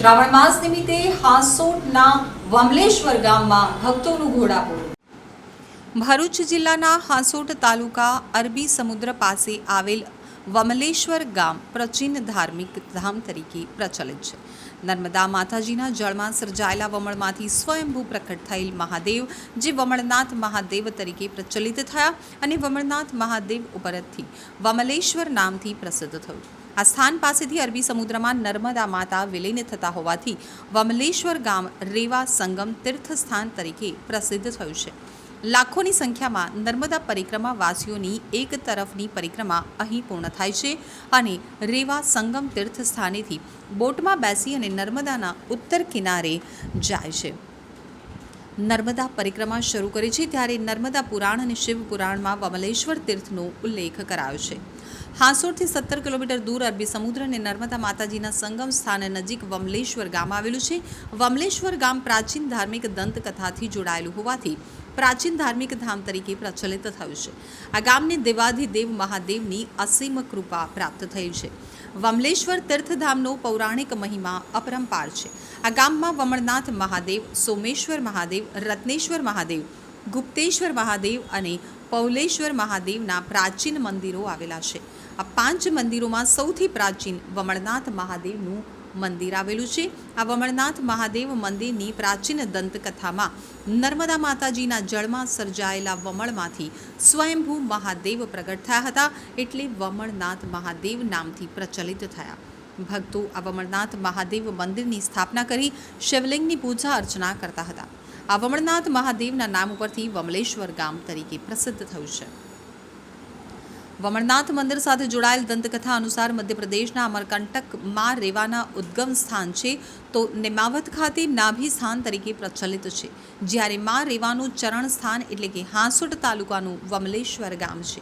શ્રાવણ માસ નિમિત્તે હાંસોટના વમલેશ્વર ગામમાં ભક્તોનું ઘોડાપૂર. ભરૂચ જિલ્લાના હાંસોટ તાલુકા અરબી સમુદ્ર પાસે આવેલ વમલેશ્વર ગામ પ્રાચીન ધાર્મિક ધામ તરીકે પ્રચલિત છે. નર્મદા માતાજીના જળમાં સર્જાયેલા વમળમાંથી સ્વયંભૂ પ્રકટ થયેલ મહાદેવ, જે વમળનાથ મહાદેવ તરીકે પ્રચલિત થયા અને વમળનાથ મહાદેવ ઉપરથી વમલેશ્વર નામથી પ્રસિદ્ધ થયું. આ સ્થાન પાસેથી અરબી સમુદ્રમાં નર્મદા માતા વિલીન થતા હોવાથી વમલેશ્વર ગામ રેવા સંગમ તીર્થસ્થાન તરીકે પ્રસિદ્ધ થયું છે. લાખોની સંખ્યામાં નર્મદા પરિક્રમા વાસીઓની એક તરફની પરિક્રમા અહીં પૂર્ણ થાય છે અને રેવા સંગમ તીર્થ સ્થાનેથી બોટમાં બેસી અને નર્મદાના ઉત્તર કિનારે જાય છે. નર્મદા પરિક્રમા શરૂ કરે છે ત્યારે નર્મદા પુરાણ અને શિવ પુરાણમાં વમલેશ્વર તીર્થનો ઉલ્લેખ કરાયો છે. હાંસોડથી સત્તર કિલોમીટર દૂર અરબી સમુદ્ર અને નર્મદા માતાજીના સંગમ સ્થાન નજીક વમલેશ્વર ગામ આવેલું છે. વમલેશ્વર ગામ પ્રાચીન ધાર્મિક દંતકથાથી જોડાયેલું હોવાથી પ્રાચીન ધાર્મિક ધામ તરીકે પ્રચલિત થયું છે. આ ગામને દેવાધિદેવ મહાદેવની અસીમ કૃપા પ્રાપ્ત થઈ છે. વમલેશ્વર તીર્થધામનો પૌરાણિક મહિમા અપરંપાર છે. આ ગામમાં વમળનાથ મહાદેવ, સોમેશ્વર મહાદેવ, રત્નેશ્વર મહાદેવ, ગુપ્તેશ્વર મહાદેવ અને પૌલેશ્વર મહાદેવના પ્રાચીન મંદિરો આવેલા છે. આ પાંચ મંદિરોમાં સૌથી પ્રાચીન વમળનાથ મહાદેવનું મંદિર આવેલું છે. આ વમળનાથ મહાદેવ મંદિરની પ્રાચીન દંતકથામાં નર્મદા માતાજીના જળમાં સર્જાયેલા વમળમાંથી સ્વયંભૂ મહાદેવ પ્રગટ થયા હતા એટલે વમળનાથ મહાદેવ નામથી પ્રચલિત થયા. ભક્તો આ વમળનાથ મહાદેવ મંદિરની સ્થાપના કરી શિવલિંગની પૂજા અર્ચના કરતા હતા. આ વમળનાથ મહાદેવના નામ ઉપરથી વમલેશ્વર ગામ તરીકે પ્રસિદ્ધ થયું છે. વમળનાથ મંદિર સાથે જોડાયેલ દંતકથા અનુસાર મધ્યપ્રદેશના અમરકંટકમાં રેવાના ઉદ્ગમ સ્થાન છે. તો નિમાવત ખાતે નાભી સ્થાન તરીકે પ્રચલિત છે. જ્યારે માં રેવાનું ચરણ સ્થાન એટલે કે હાંસોટ તાલુકાનું વમલેશ્વર ગામ છે.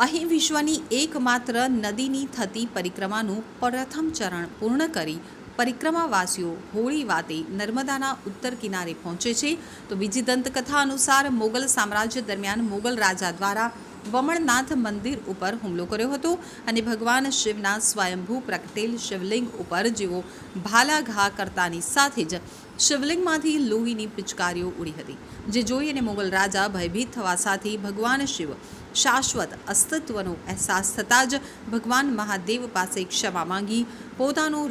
અહીં વિશ્વની એકમાત્ર નદીની થતી પરિક્રમાનું પ્રથમ ચરણ પૂર્ણ કરી પરિક્રમાવાસીઓ હોળી વાતે નર્મદાના ઉત્તર કિનારે પહોંચે છે. તો બીજી દંતકથા અનુસાર મોગલ સામ્રાજ્ય દરમિયાન મોગલ રાજા દ્વારા વમણનાથ મંદિર ઉપર હુમલો કર્યો હતો અને ભગવાન શિવના સ્વયંભૂ પ્રગટેલ શિવલિંગ ઉપર જેઓ ભાલા ઘા કરતાની સાથે જ શિવલિંગમાંથી લોહીની પિચકારીઓ ઉડી હતી, જે જોઈ અને મોગલ રાજા ભયભીત થવા સાથે ભગવાન શિવ શાશ્વત અસ્તિત્વનો અહેસાસ થતાં જ ભગવાન મહાદેવ પાસે ક્ષમા માંગી, પોતાનો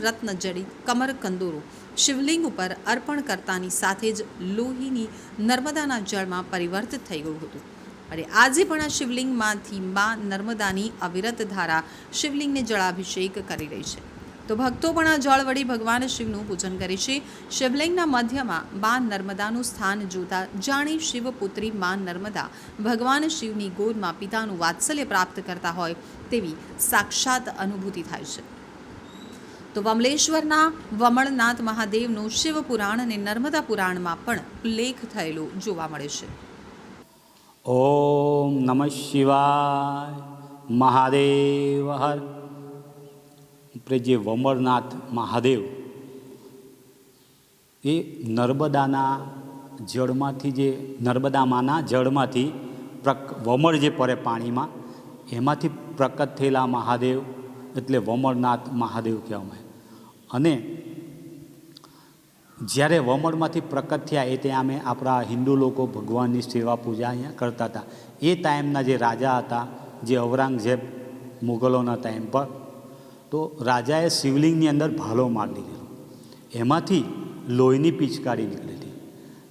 કમર કંદોરો શિવલિંગ ઉપર અર્પણ કરતાની સાથે જ લોહીની નર્મદાના જળમાં પરિવર્તિત થઈ ગયું હતું. અને આજે પણ આ શિવલિંગમાંથી મા નર્મદાની અવિરત ધારા શિવલિંગને જળાભિષેક કરી રહી છે. તો ભક્તો પણ આ જળ વળી ભગવાન શિવનું પૂજન કરે છે. શિવલિંગના મધ્યમાં મા નર્મદાનું સ્થાન જોતા જાણે શિવપુત્રી મા નર્મદા ભગવાન શિવની ગોદમાં પિતાનું વાત્સલ્ય પ્રાપ્ત કરતા હોય તેવી સાક્ષાત અનુભૂતિ થાય છે. તો વમલેશ્વરના વમળનાથ મહાદેવનો શિવ પુરાણ અને નર્મદા પુરાણમાં પણ ઉલ્લેખ થયેલો જોવા મળે છે. ઓમ નમઃ શિવાય મહાદેવ હર. આપણે જે વમરનાથ મહાદેવ, એ નર્મદાના જળમાંથી જે, નર્મદામાંના જળમાંથી પ્રક વમળ જે પડે પાણીમાં, એમાંથી પ્રકટ થયેલા મહાદેવ એટલે વમરનાથ મહાદેવ કહેવામાં અને જ્યારે વમળમાંથી પ્રકટ થયા એ ત્યાં અમે આપણા હિન્દુ લોકો ભગવાનની સેવા પૂજા અહીંયા કરતા હતા. એ ટાઈમના જે રાજા હતા, જે ઔરંગઝેબ મુગલોના ટાઈમ પર, તો રાજાએ શિવલિંગની અંદર ભાલો મારી દીધેલો એમાંથી લોહીની પિચકારી નીકળેલી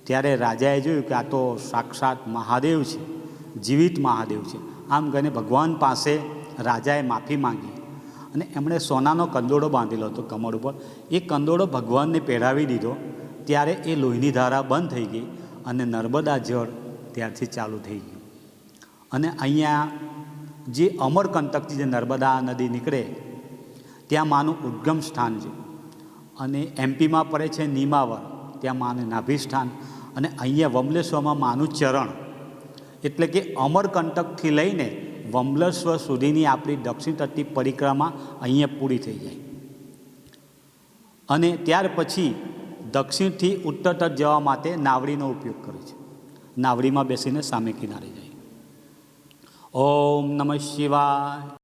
ત્યારે રાજાએ જોયું કે આ તો સાક્ષાત મહાદેવ છે, જીવિત મહાદેવ છે. આમ કહીને ભગવાન પાસે રાજાએ માફી માંગી. અને એમણે સોનાનો કંદોડો બાંધેલો હતો કમર ઉપર. એ કંદોડો ભગવાનને પહેરાવી દીધો. ત્યારે એ લોહીની ધારા બંધ થઈ ગઈ અને નર્મદા જળ ત્યારથી ચાલુ થઈ ગયું. અને અહીંયા જે અમરકંટકથી જે નર્મદા નદી નીકળે, ત્યાં માનું ઉદ્ગમ સ્થાન છે. અને એમપીમાં પડે છે નીમાવર, ત્યાં માનું નાભી સ્થાન. અને અહીંયા વમલેશ્વરમાં માનું ચરણ. એટલે કે અમરકંટકથી લઈને વમલેશ્વર સુધીની આપણી દક્ષિણ તટની પરિક્રમા અહીંયા પૂરી થઈ જાય. અને ત્યાર પછી દક્ષિણથી ઉત્તર તટ જવા માટે નાવડીનો ઉપયોગ કરે છે. નાવડીમાં બેસીને સામે કિનારે જાય. ઓમ નમઃ શિવાય.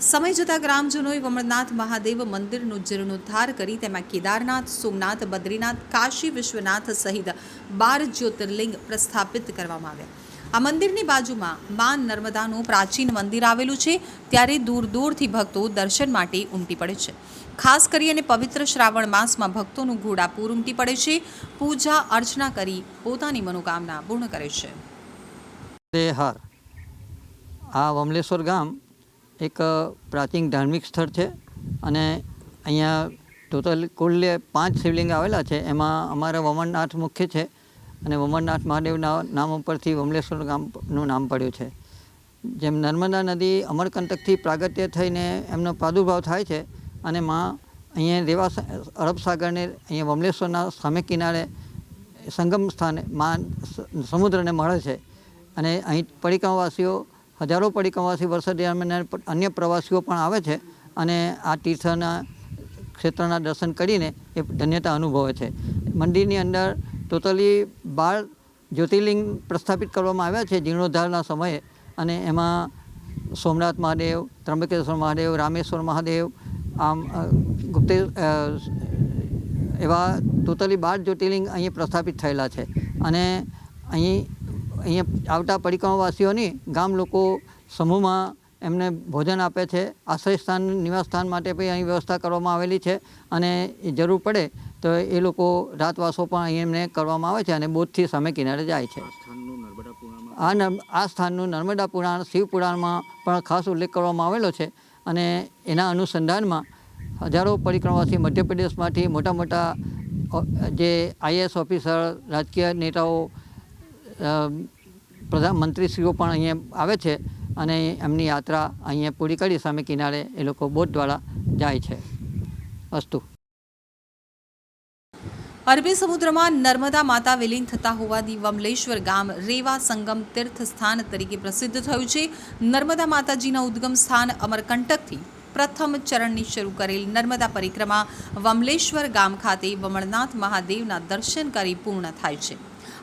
સમય જતાં ગ્રામજનોએ વમળનાથ મહાદેવ મંદિરનું જીર્ણોદ્ધાર કરી તેમાં કેદારનાથ, સોમનાથ, બદ્રીનાથ, કાશી વિશ્વનાથ સહિત બાર જ્યોતિર્લિંગ પ્રસ્થાપિત કરવામાં આવ્યા. આ મંદિરની બાજુમાં મા નર્મદાનું પ્રાચીન મંદિર આવેલું છે, ત્યારે દૂર દૂરથી ભક્તો દર્શન માટે ઉમટી પડે છે. ખાસ કરી અને પવિત્ર શ્રાવણ માસમાં ભક્તોનું ઘોડાપૂર ઉમટી પડે છે. પૂજા, અર્ચના કરી પોતાની મનોકામના પૂર્ણ કરે છે. હર આ વમલેશ્વર ગામ એક પ્રાચીન ધાર્મિક સ્થળ છે અને અહીંયા ટોટલ કુલ પાંચ શિવલિંગ આવેલા છે. એમાં અમારા વમણનાથ મુખ્ય છે. અને અમરનાથ મહાદેવના નામ ઉપરથી વમલેશ્વર ગામનું નામ પડ્યું છે. જેમ નર્મદા નદી અમરકંટકથી પ્રાગત્ય થઈને એમનો પ્રાદુર્ભાવ થાય છે અને માં અહીંયા રેવા અરબ સાગરને અહીંયા વમલેશ્વરના સામે કિનારે સંગમ સ્થાને માં સમુદ્રને મળે છે. અને અહીં પરિક્રમવાસીઓ હજારો પરિક્રમવાસી વર્ષ દરમિયાન અન્ય પ્રવાસીઓ પણ આવે છે અને આ તીર્થના ક્ષેત્રના દર્શન કરીને એ ધન્યતા અનુભવે છે. મંદિરની અંદર ટોટલી બાર જ્યોતિર્લિંગ પ્રસ્થાપિત કરવામાં આવ્યા છે જીર્ણોદ્ધારના સમયે. અને એમાં સોમનાથ મહાદેવ ત્રંબકેશ્વર મહાદેવ, રામેશ્વર મહાદેવ, આમ ગુપ્તે એવા ટોટલી બાર જ્યોતિર્લિંગ અહીં પ્રસ્થાપિત થયેલા છે. અને અહીં, અહીંયા આવતા પરિક્રમાવાસીઓની ગામ લોકો સમૂહમાં એમને ભોજન આપે છે. આશ્રય સ્થાન નિવાસ સ્થાન માટે પણ અહીં વ્યવસ્થા કરવામાં આવેલી છે અને જરૂર પડે તો એ લોકો રાતવાસો પણ અહીં એમને કરવામાં આવે છે અને બોધથી સામે કિનારે જાય છે. આ આ સ્થાનનું નર્મદા પુરાણ, શિવ પુરાણમાં પણ ખાસ ઉલ્લેખ કરવામાં આવેલો છે અને એના અનુસંધાનમાં હજારો પરિક્રમાવાસી મધ્યપ્રદેશમાંથી મોટા મોટા જે આઈએસ ઓફિસર, રાજકીય નેતાઓ પ્રધાનમંત્રીશ્રીઓ પણ અહીંયા આવે છે અને એમની યાત્રા અહીંયા પૂરી કરી સામે કિનારે એ લોકો બોટ દ્વારા જાય છે. અસ્તુ. અરબી સમુદ્રમાં નર્મદા માતા વિલીન થતા હોવાથી વમલેશ્વર ગામ રેવા સંગમ તીર્થ સ્થાન તરીકે પ્રસિદ્ધ થયું છે. નર્મદા માતાજીના ઉદ્ગમ સ્થાન અમરકંટકથી પ્રથમ ચરણની શરૂ કરેલ નર્મદા પરિક્રમા વમલેશ્વર ગામ ખાતે વમળનાથ મહાદેવના દર્શન કરી પૂર્ણ થાય છે.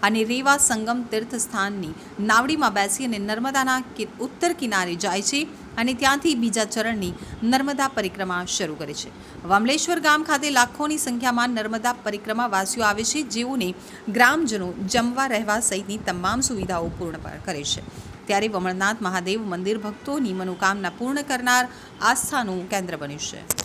અને રેવા સંગમ તીર્થ સ્થાનની નાવડીમાં બેસી અને નર્મદાના ઉત્તર કિનારે જાય છે. અને ત્યાંથી બીજા ચરણની નર્મદા પરિક્રમા શરૂ કરે છે. વામલેશ્વર ગામ ખાતે લાખોની સંખ્યામાં નર્મદા પરિક્રમા વાસીઓ આવે છે, જેઓને ગ્રામજનો જમવા રહેવા સહિતની તમામ સુવિધાઓ પૂર્ણ કરે છે. ત્યારે વમળનાથ મહાદેવ મંદિર ભક્તોની મનોકામના પૂર્ણ કરનાર આસ્થાનું કેન્દ્ર બન્યું છે.